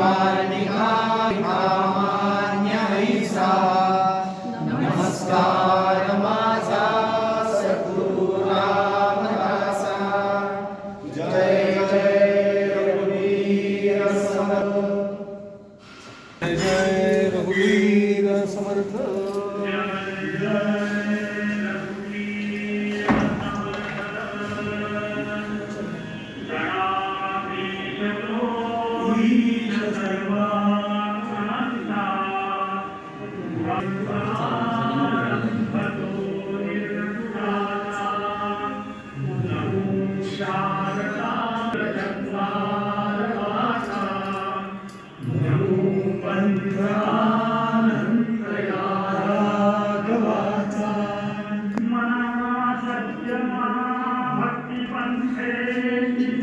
कवी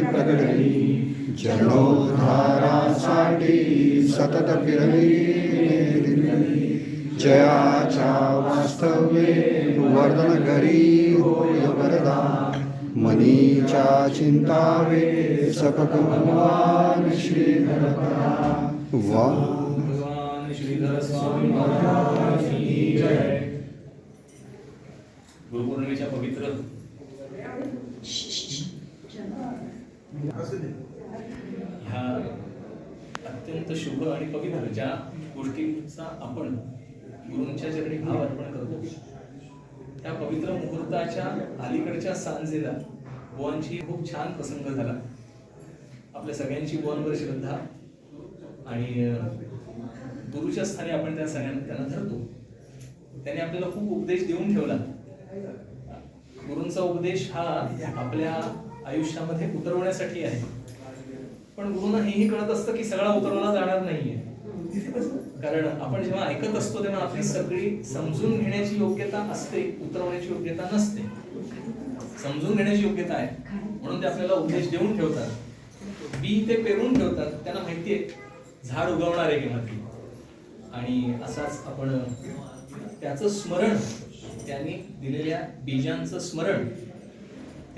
पुनर्जितली प्रगटली जनोद्धारासाठी सतत फिरली दिली. जयाच्या वास्तव्ये वर्धन घरी होय वरदा. मनीच्या चिंतावे सपक भगवान श्रीधरपरा वा. भगवान श्रीधर स्वामी महाराजांची जय गुरुपौर्णिमेच्या पवित्र. ह्या अत्यंत शुभ आणि पवित्र ज्या गोष्टींचा आपण गुरूंच्या चरणी भाव अर्पण करतो त्या पवित्र मुहूर्ताच्या अलीकडच्या सांजेला बुवांची खूप छान प्रसंग झाला. आपल्या सगळ्यांची बुवांवर श्रद्धा आणि गुरुच्या स्थानी आपण त्या सगळ्यांना त्यांना धरतो. त्याने आपल्याला खूप उपदेश देऊन ठेवला. गुरूंचा उपदेश हा आपल्या आयुष्यामध्ये उतरवण्यासाठी आहे. पण गुरुंना हेही कळत असतं की सगळा उतरवला जाणार नाहीये. कारण आपण जेव्हा ऐकत असतो तेव्हा आपली सगळी समजून घेण्याची योग्यता असते उतरवण्याची योग्यता नसते. समजून घेण्याची योग्यता आहे. म्हणून ते आपल्याला उपदेश देऊन ठेवतात. बी ते पेरून ठेवतात. त्यांना माहितीये झाड उगवणार आहे केव्हा आणि असाच आपण त्याचं स्मरण त्यांनी दिलेल्या बीजांचं स्मरण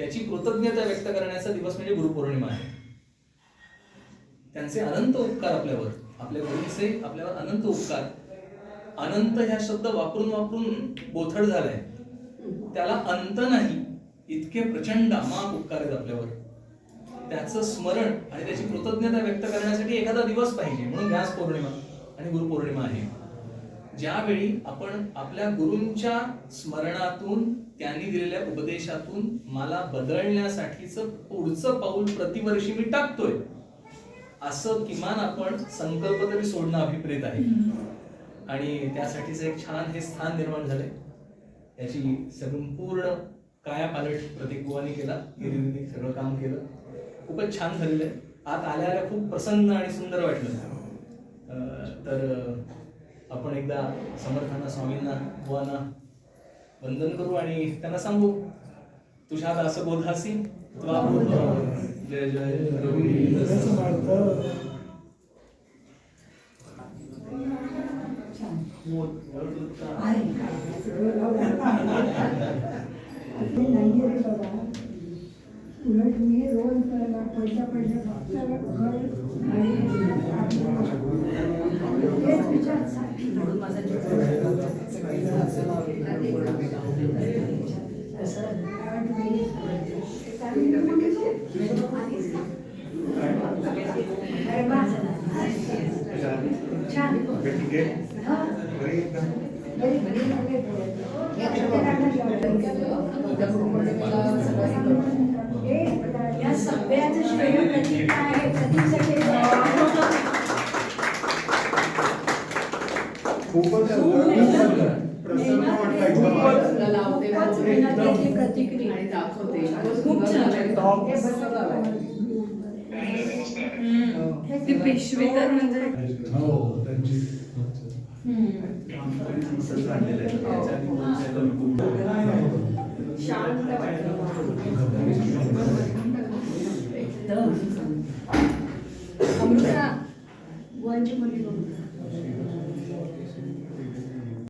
त्याची कृतज्ञता व्यक्त करण्याचा दिवस म्हणजे गुरुपौर्णिमा आहे. त्यांचे अनंत उपकार आपल्यावर आपल्या गुरुचे आपल्यावर अनंत उपकार. अनंत ह्या शब्द वापरून वापरून बोथड झालाय. त्याला अंत नाही इतके प्रचंड अमाप उपकार आहेत आपल्यावर. त्याचं स्मरण आणि त्याची कृतज्ञता व्यक्त करण्यासाठी एखादा दिवस पाहिजे म्हणून व्यास पौर्णिमा आणि गुरुपौर्णिमा आहे. ज्यावेळी आपण आपल्या गुरूंच्या स्मरणातून त्यांनी दिलेल्या उपदेशातून मला बदलण्यासाठीचं पुढचं पाऊल प्रतिवर्षी मी टाकतोय असं किमान आपण संकल्प तरी सोडणं अभिप्रेत आहे. आणि त्यासाठीचं एक छान हे स्थान निर्माण झालंय. याची संपूर्ण काया पालट प्रतीक बुवानी केला गिरीने सगळं काम केलं. खूपच छान झालेलं आहे. आत आल्या आल्या खूप प्रसन्न आणि सुंदर वाटलं. तर आपण एकदा समर्थांना स्वामींना बुवांना वंदन करू आणि त्यांना सांगू तुझ्या असं बोधासी तुला बोध जय जय रघुवीर समर्थ उलट मी रोज पैसा पैसा या सगळ्याचं श्रेय प्रतीक आहे प्रतीकसाठी खूपच प्रसन्न वाटतं एकदम खूपच प्रतिक्रिया. दाखवते. खूप छान हे बसलं